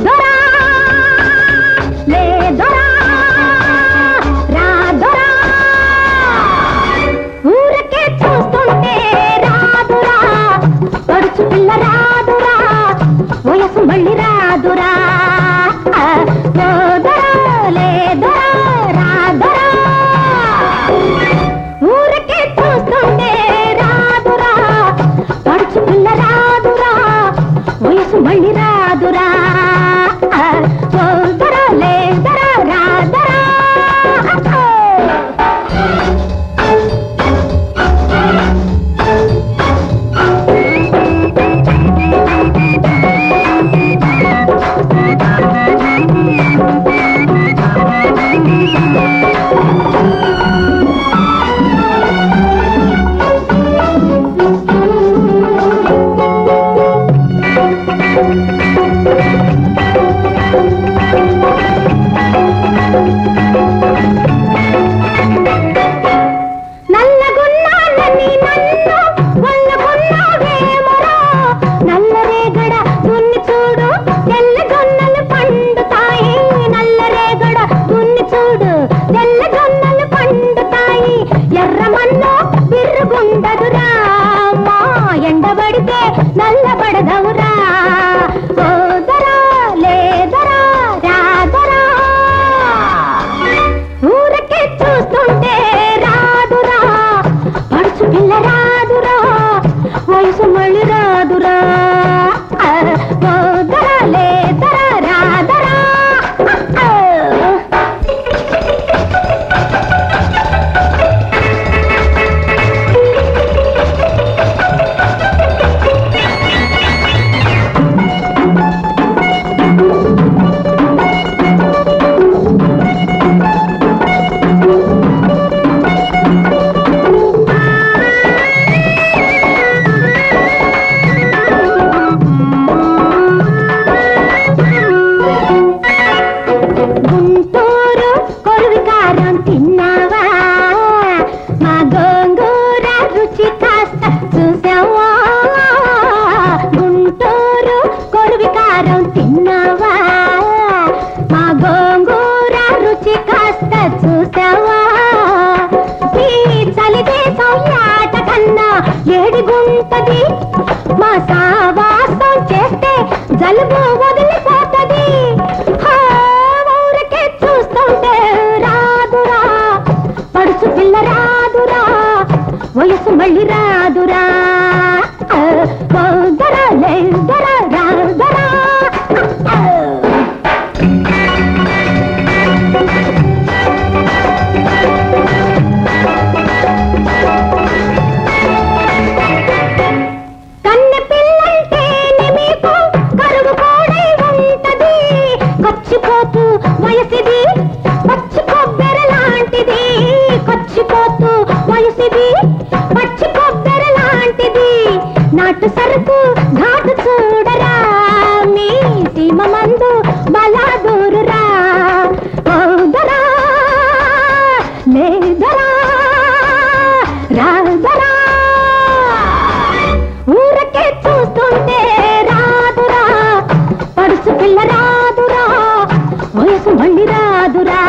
Dora. నల్లబడదవురా. కారం తిన్నావా? మా గోంగూర రుచి కాస్త చూసావా? ఈ చలిదేశం కన్నా ఏడిగుంటది. మా సావాసం చేస్తే జలుబు వదిలిపోతుంది. చూస్తుంటే రాదురా. పడుచు పిల్ల రాదురా. వయసు మళ్ళీ రాదురా. కాదురా